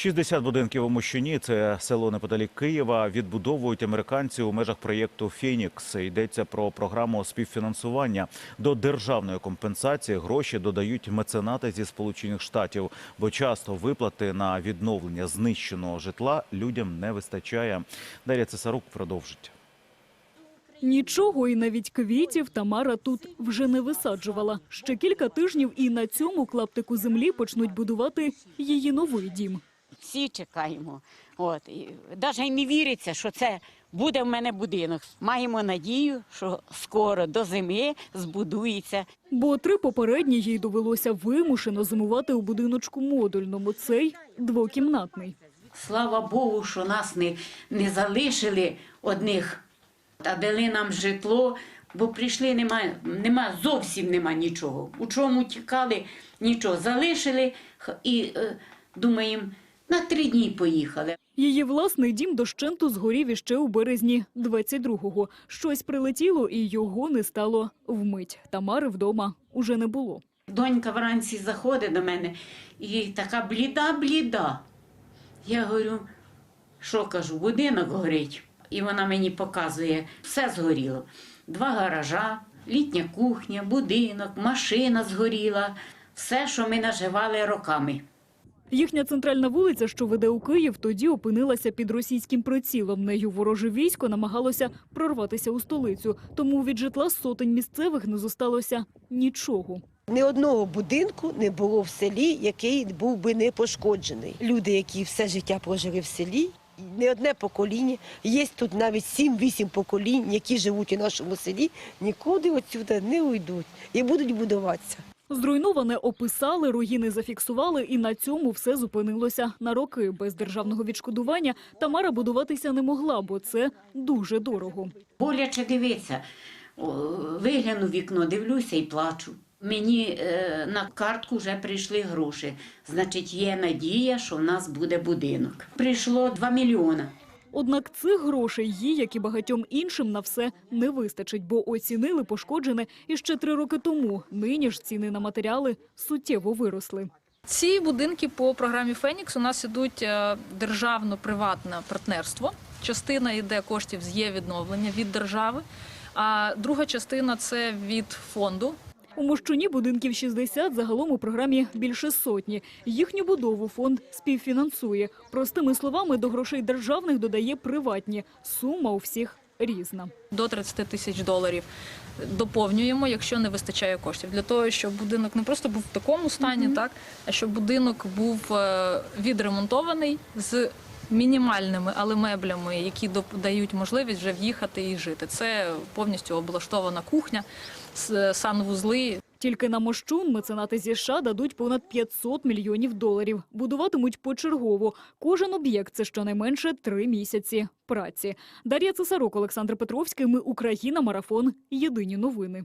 60 будинків у Мощуні, це село неподалік Києва, відбудовують американці у межах проєкту «Фінікс». Йдеться про програму співфінансування. До державної компенсації гроші додають меценати зі Сполучених Штатів, бо часто виплати на відновлення знищеного житла людям не вистачає. Дар'я Цесарук продовжить. Нічого і навіть квітів Тамара тут вже не висаджувала. Ще кілька тижнів і на цьому клаптику землі почнуть будувати її новий дім. Всі чекаємо. От і навіть і не віриться, що це буде в мене будинок. Маємо надію, що скоро до зими збудується. Бо три попередні їй довелося вимушено зимувати у будиночку модульному. Цей двокімнатний. Слава Богу, що нас не, не залишили одних, а дали нам житло, бо прийшли, нема, нема зовсім нема нічого. У чому тікали, нічого залишили і е, думаємо, на три дні поїхали. Її власний дім дощенту згорів іще у березні 22-го. Щось прилетіло і його не стало вмить. Тамари вдома уже не було. Донька вранці заходить до мене і така бліда-бліда. Я говорю, що кажу, будинок горить. І вона мені показує, все згоріло. Два гаража, літня кухня, будинок, машина згоріла. Все, що ми наживали роками. Їхня центральна вулиця, що веде у Київ, тоді опинилася під російським прицілом. Нею вороже військо намагалося прорватися у столицю. Тому від житла сотень місцевих не зосталося нічого. Ні одного будинку не було в селі, який був би не пошкоджений. Люди, які все життя прожили в селі, не одне покоління, є тут навіть 7-8 поколінь, які живуть у нашому селі, нікуди отсюди не уйдуть і будуть будуватися. Зруйноване описали, руїни зафіксували, і на цьому все зупинилося на роки. Без державного відшкодування Тамара будуватися не могла, бо це дуже дорого. Боляче дивиться. Вигляну вікно, дивлюся і плачу. Мені е, на картку вже прийшли гроші. Значить, є надія, що в нас буде будинок. Прийшло 2 мільйони. Однак цих грошей їй, як і багатьом іншим, на все не вистачить, бо оцінили пошкоджене іще три роки тому. Нині ж ціни на матеріали суттєво виросли. Ці будинки по програмі Фенікс у нас ідуть е, державно-приватне партнерство. Частина йде коштів з є відновлення від держави, а друга частина це від фонду. У Мощуні будинків 60, загалом у програмі більше сотні. Їхню будову фонд співфінансує. Простими словами, до грошей державних додає приватні. Сума у всіх різна. До 30 тисяч доларів доповнюємо, якщо не вистачає коштів, для того, щоб будинок не просто був в такому стані, так а щоб будинок був е, відремонтований з мінімальними, але меблями, які дають можливість вже в'їхати і жити. Це повністю облаштована кухня, санвузли, Тільки на Мощун меценати зі США дадуть понад 500 мільйонів доларів. Будуватимуть почергово. Кожен об'єкт – це щонайменше три місяці праці. Дар'я Цесарук, Олександр Петровський. Ми Україна. Марафон. Єдині новини.